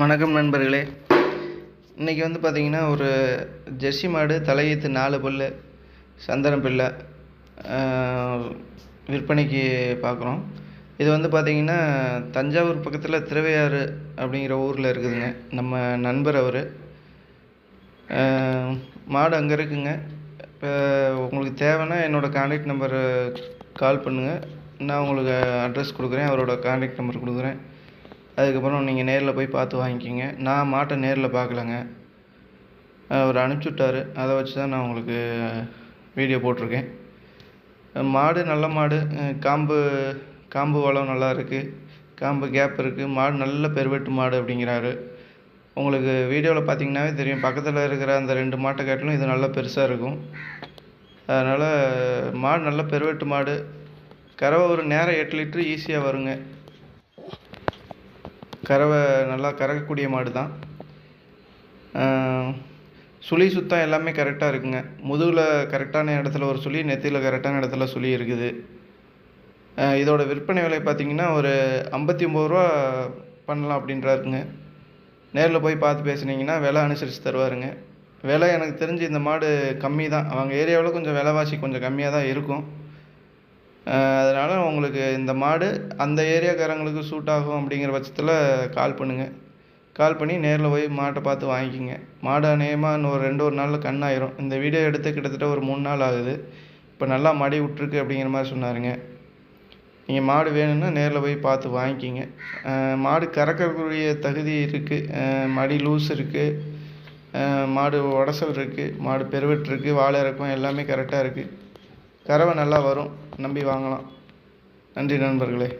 வணக்கம் நண்பர்களே. இன்றைக்கி வந்து பார்த்திங்கன்னா ஒரு ஜெர்சி மாடு தலையீத்து நாலு பல்லு சந்தனம் பிள்ளை விற்பனைக்கு பார்க்குறோம் இது வந்து பார்த்திங்கன்னா தஞ்சாவூர் பக்கத்தில் திருவையாறு அப்படிங்கிற ஊரில் இருக்குதுங்க. நம்ம நண்பர் அவர். மாடு அங்கே இருக்குங்க. இப்போ உங்களுக்கு தேவைன்னா என்னோடய கான்டாக்ட் நம்பரு கால் பண்ணுங்கள் நான் உங்களுக்கு அட்ரஸ் கொடுக்குறேன். அவரோட கான்டாக்ட் நம்பர் கொடுக்குறேன். அதுக்கப்புறம் நீங்கள் நேரில் போய் பார்த்து வாங்கிக்கிங்க. நான் மாட்டை நேரில் பார்க்கலங்க. அவர் அனுப்பிச்சி விட்டாரு அதை வச்சு தான் நான் உங்களுக்கு வீடியோ போட்டிருக்கேன். மாடு நல்ல மாடு. காம்பு காம்பு வளம் நல்லா இருக்குது காம்பு கேப் இருக்குது மாடு நல்ல பெருவெட்டு மாடு அப்படிங்கிறாரு. உங்களுக்கு வீடியோவில் பார்த்தீங்கன்னாவே தெரியும். பக்கத்தில் இருக்கிற அந்த ரெண்டு மாட்டை காட்டிலும் இது நல்லா பெருசாக இருக்கும். அதனால் மாடு நல்ல பெருவெட்டு மாடு. கறவை ஒரு நேரம் எட்டு லிட்ரு ஈஸியாக வருங்க. கறவை நல்லா கறக்கக்கூடிய மாடு தான் சுழி சுத்தம் எல்லாமே கரெக்டாக இருக்குங்க. முதுகில் கரெக்டான இடத்துல ஒரு சுழி நெத்தியில் கரெக்டான இடத்துல சுழி இருக்குது. இதோட விற்பனை விலை பார்த்தீங்கன்னா ஒரு ஐம்பத்தி ஒம்பது ரூபா பண்ணலாம் அப்படின்றாருங்க. நேரில் போய் பார்த்து பேசுனீங்கன்னா விலை அனுசரித்து தருவாருங்க. விலை எனக்கு தெரிஞ்சு இந்த மாடு கம்மி தான் அவங்க ஏரியாவில் கொஞ்சம் விலைவாசி கொஞ்சம் கம்மியாக தான் இருக்கும். அதனால் உங்களுக்கு இந்த மாடு அந்த ஏரியாக்காரங்களுக்கு சூட் ஆகும் அப்படிங்கிற பட்சத்தில் கால் பண்ணுங்கள் கால் பண்ணி நேரில் போய் மாட்டை பார்த்து வாங்கிக்கோங்க. மாடு அநேகமாக இன்னும் ஒரு ரெண்டு ஒரு நாளில் கண்ணாயிரும். இந்த வீடியோ எடுத்து கிட்டத்தட்ட ஒரு மூணு நாள் ஆகுது. இப்போ நல்லா மடி விட்ருக்கு அப்படிங்கிற மாதிரி சொன்னாருங்க. நீங்கள் மாடு வேணும்னா நேரில் போய் பார்த்து வாங்கிக்கிங்க. மாடு கறக்கக்கூடிய தகுதி இருக்குது மடி லூஸ் இருக்குது மாடு உடசல் இருக்குது மாடு பெருவெட்டு இருக்குது வாழை இறக்கம் எல்லாமே கரெக்டாக இருக்குது கறவை நல்லா வரும். நம்பி வாங்கலாம். நன்றி நண்பர்களே.